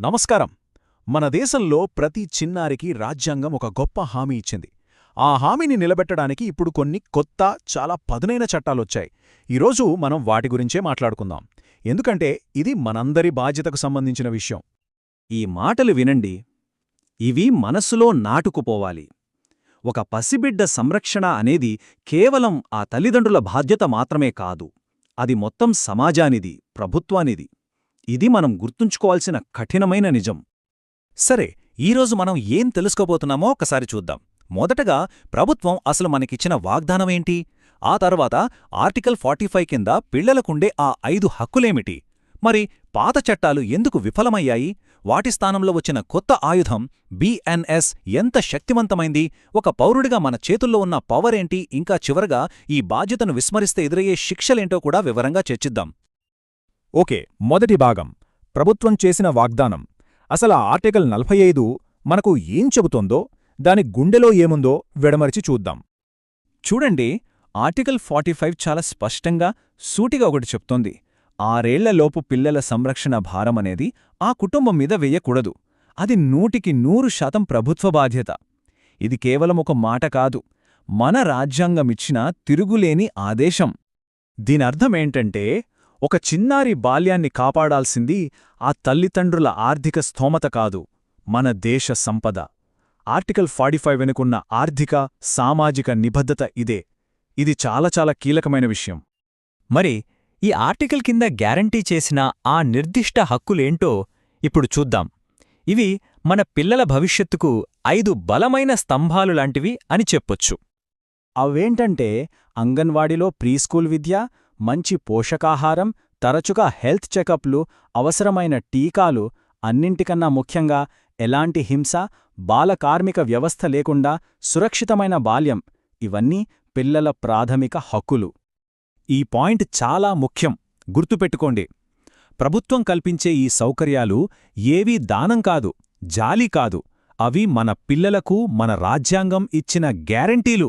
నమస్కారం. మన దేశంలో ప్రతి చిన్నారికి రాజ్యాంగం ఒక గొప్ప హామీ ఇచ్చింది. ఆ హామీని నిలబెట్టడానికి ఇప్పుడు కొన్ని కొత్త చాలా పదునైన చట్టాలొచ్చాయి. ఈరోజు మనం వాటి గురించే మాట్లాడుకుందాం. ఎందుకంటే ఇది మనందరి బాధ్యతకు సంబంధించిన విషయం. ఈ మాటలు వినండి. ఇవి మనస్సులో నాటుకుపోవాలి. ఒక పసిబిడ్డ సంరక్షణ అనేది కేవలం ఆ తల్లిదండ్రుల బాధ్యత మాత్రమే కాదు. అది మొత్తం సమాజానిది ప్రభుత్వానిది. ఇది మనం గుర్తుంచుకోవాల్సిన కఠినమైన నిజం. సరే ఈరోజు మనం ఏం తెలుసుకోబోతున్నామో ఒకసారి చూద్దాం. మొదటగా ప్రభుత్వం అసలు మనకిచ్చిన వాగ్దానమేంటి? ఆ తర్వాత ఆర్టికల్ ఫార్టీ కింద పిల్లలకుండే ఆ ఐదు హక్కులేమిటి? మరి పాత చట్టాలు ఎందుకు విఫలమయ్యాయి? వాటి స్థానంలో వచ్చిన కొత్త ఆయుధం బిఎన్ఎస్ ఎంత శక్తివంతమైంది ఒక పౌరుడిగా మన చేతుల్లో ఉన్న పవరేంటి ఇంకా చివరగా ఈ బాధ్యతను విస్మరిస్తే ఎదురయ్యే శిక్షలేంటో కూడా వివరంగా చర్చిద్దాం. ఓకే మొదటి భాగం. ప్రభుత్వం చేసిన వాగ్దానం. అసలు ఆ ఆర్టికల్ నలభై ఐదు మనకు ఏం చెబుతోందో దాని గుండెలో ఏముందో విడమరిచి చూద్దాం. చూడండి ఆర్టికల్ ఫార్టీ చాలా స్పష్టంగా సూటిగా ఒకటి చెప్తోంది. ఆరేళ్ళలోపు పిల్లల సంరక్షణ భారమనేది ఆ కుటుంబం మీద వెయ్యకూడదు అది నూటికి నూరు శాతం ప్రభుత్వ బాధ్యత. ఇది కేవలం ఒక మాట కాదు. మన రాజ్యాంగమిచ్చిన తిరుగులేని ఆదేశం. దీనర్థమేంటంటే ఒక చిన్నారి బాల్యాన్ని కాపాడాల్సింది ఆ తల్లిదండ్రుల ఆర్థిక స్థోమత కాదు మన దేశ సంపద. ఆర్టికల్ ఫార్టీ వెనుకున్న ఆర్థిక సామాజిక నిబద్ధత ఇదే. ఇది చాలా చాలా కీలకమైన విషయం. మరి ఈ ఆర్టికల్ కింద గ్యారంటీ చేసిన ఆ నిర్దిష్ట హక్కులేంటో ఇప్పుడు చూద్దాం. ఇవి మన పిల్లల భవిష్యత్తుకు ఐదు బలమైన స్తంభాలు లాంటివి అని చెప్పొచ్చు. అవేంటంటే అంగన్వాడిలో ప్రీస్కూల్ విద్య మంచి పోషకాహారం తరచుగా హెల్త్ చెకప్లు అవసరమైన టీకాలు అన్నింటికన్నా ముఖ్యంగా ఎలాంటి హింస బాలకార్మిక వ్యవస్థ లేకుండా సురక్షితమైన బాల్యం ఇవన్నీ పిల్లల ప్రాథమిక హక్కులు. ఈ పాయింట్ చాలా ముఖ్యం. గుర్తుపెట్టుకోండి. ప్రభుత్వం కల్పించే ఈ సౌకర్యాలు ఏవీ దానం కాదు జాలి కాదు. అవి మన పిల్లలకు మన రాజ్యాంగం ఇచ్చిన గ్యారంటీలు.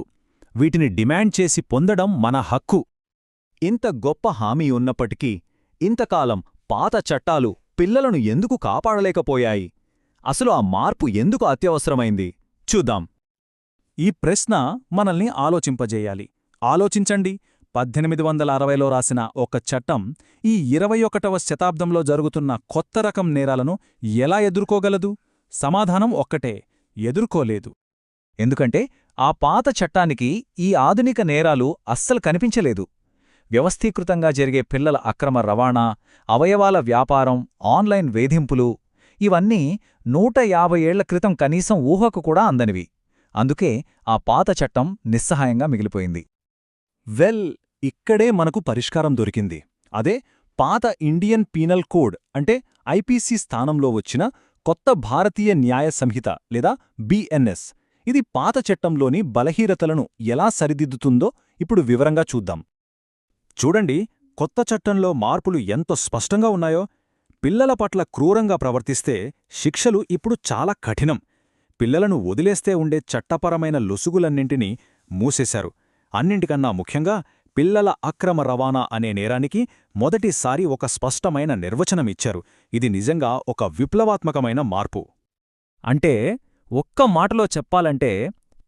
వీటిని డిమాండ్ చేసి పొందడం మన హక్కు. ఇంత గొప్ప హామీ ఉన్నప్పటికీ ఇంతకాలం పాత చట్టాలు పిల్లలను ఎందుకు కాపాడలేకపోయాయి? అసలు ఆ మార్పు ఎందుకు అత్యవసరమైంది? చూద్దాం. ఈ ప్రశ్న మనల్ని ఆలోచింపజేయాలి. ఆలోచించండి. పద్దెనిమిది వందల అరవైలో రాసిన ఒక చట్టం ఈ ఇరవై ఒకటవ శతాబ్దంలో జరుగుతున్న కొత్త రకం నేరాలను ఎలా ఎదుర్కోగలదు? సమాధానం ఒక్కటే ఎదుర్కోలేదు. ఎందుకంటే ఆ పాత చట్టానికి ఈ ఆధునిక నేరాలు అస్సలు కనిపించలేదు. వ్యవస్థీకృతంగా జరిగే పిల్లల అక్రమ రవాణా అవయవాల వ్యాపారం ఆన్లైన్ వేధింపులు ఇవన్నీ నూట యాభై ఏళ్ళ క్రితం కనీసం ఊహకు కూడా అందనివి. అందుకే ఆ పాత చట్టం నిస్సహాయంగా మిగిలిపోయింది. వెల్ ఇక్కడే మనకు పరిష్కారం దొరికింది. అదే పాత ఇండియన్ పీనల్ కోడ్ అంటే ఐపీసీ స్థానంలో వచ్చిన కొత్త భారతీయ న్యాయ సంహిత లేదా బిఎన్ఎస్ ఇది పాత చట్టంలోని బలహీనతలను ఎలా సరిదిద్దుతుందో ఇప్పుడు వివరంగా చూద్దాం. చూడండి కొత్త చట్టంలో మార్పులు ఎంత స్పష్టంగా ఉన్నాయో. పిల్లల పట్ల క్రూరంగా ప్రవర్తిస్తే శిక్షలు ఇప్పుడు చాలా కఠినం. పిల్లలను వదిలేస్తే ఉండే చట్టపరమైన లొసుగులన్నింటినీ మూసేశారు. అన్నింటికన్నా ముఖ్యంగా పిల్లల అక్రమ రవాణా అనే నేరానికి మొదటిసారి ఒక స్పష్టమైన నిర్వచనమిచ్చారు ఇది నిజంగా ఒక విప్లవాత్మకమైన మార్పు. అంటే ఒక్క మాటలో చెప్పాలంటే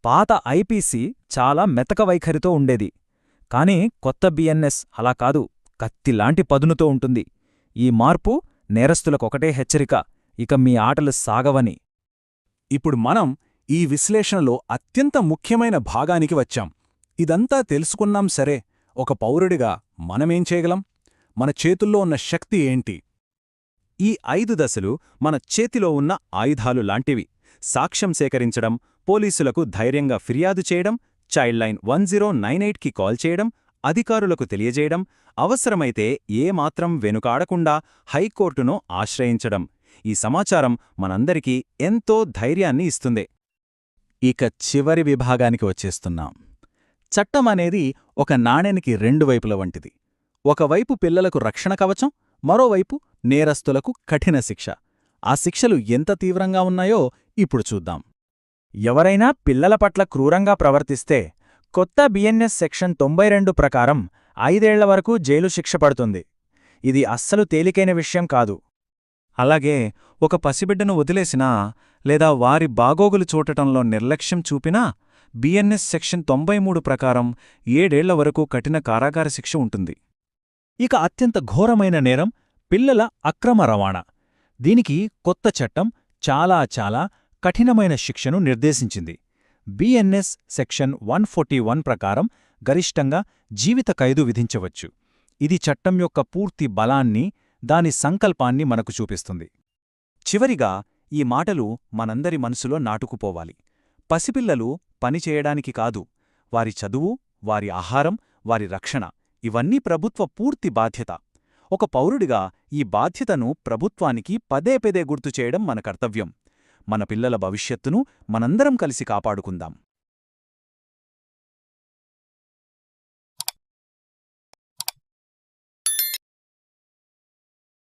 పాత ఐపీసీ చాలా మెతక వైఖరితో ఉండేది. కానీ కొత్త బిఎన్ఎస్ అలా కాదు కత్తిలాంటి పదునుతో ఉంటుంది. ఈ మార్పు నేరస్తులకొకటే హెచ్చరిక ఇక మీ ఆటలు సాగవని. ఇప్పుడు మనం ఈ విశ్లేషణలో అత్యంత ముఖ్యమైన భాగానికి వచ్చాం. ఇదంతా తెలుసుకున్నాం సరే ఒక పౌరుడిగా మనమేం చేయగలం? మన చేతుల్లో ఉన్న శక్తి ఏంటి? ఈ ఐదు దశలు మన చేతిలో ఉన్న ఆయుధాలు లాంటివి. సాక్ష్యం సేకరించడం పోలీసులకు ధైర్యంగా ఫిర్యాదు చేయడం child line one zero nine ఎయిట్కి కాల్ చేయడం అధికారులకు తెలియజేయడం అవసరమైతే ఏమాత్రం వెనుకాడకుండా హైకోర్టును ఆశ్రయించడం. ఈ సమాచారం మనందరికీ ఎంతో ధైర్యాన్ని ఇస్తుంది. ఇక చివరి విభాగానికి వచ్చేస్తున్నాం. చట్టం అనేది ఒక నాణెనికి రెండు వైపుల వంటిది. ఒకవైపు పిల్లలకు రక్షణ కవచం మరోవైపు నేరస్తులకు కఠిన శిక్ష. ఆ శిక్షలు ఎంత తీవ్రంగా ఉన్నాయో ఇప్పుడు చూద్దాం. ఎవరైనా పిల్లల పట్ల క్రూరంగా ప్రవర్తిస్తే కొత్త బిఎన్ఎస్ సెక్షన్ తొంభై రెండు ప్రకారం ఐదేళ్ళ వరకు జైలు శిక్ష పడుతుంది. ఇది అస్సలు తేలికైన విషయం కాదు. అలాగే ఒక పసిబిడ్డను వదిలేసినా లేదా వారి బాగోగులు చూడటంలో నిర్లక్ష్యం చూపినా బిఎన్ఎస్ సెక్షన్ తొంభై మూడు ప్రకారం ఏడేళ్ళ వరకు కఠిన కారాగార శిక్ష ఉంటుంది. ఇక అత్యంత ఘోరమైన నేరం పిల్లల అక్రమ రవాణా. దీనికి కొత్త చట్టం చాలా చాలా కఠినమైన శిక్షను నిర్దేశించింది. బిఎన్ఎస్ సెక్షన్ వన్ వన్ ప్రకారం గరిష్టంగా జీవిత ఖైదు విధించవచ్చు. ఇది చట్టం యొక్క పూర్తి బలాన్ని దాని సంకల్పాన్ని మనకు చూపిస్తుంది. చివరిగా ఈ మాటలు మనందరి మనసులో నాటుకుపోవాలి. పసిపిల్లలు పనిచేయడానికి కాదు వారి చదువు వారి ఆహారం వారి రక్షణ ఇవన్నీ ప్రభుత్వ పూర్తి బాధ్యత. ఒక పౌరుడిగా ఈ బాధ్యతను ప్రభుత్వానికి పదే పదే గుర్తు చేయడం మన కర్తవ్యం. మన పిల్లల భవిష్యత్తును మనందరం కలిసి కాపాడుకుందాం.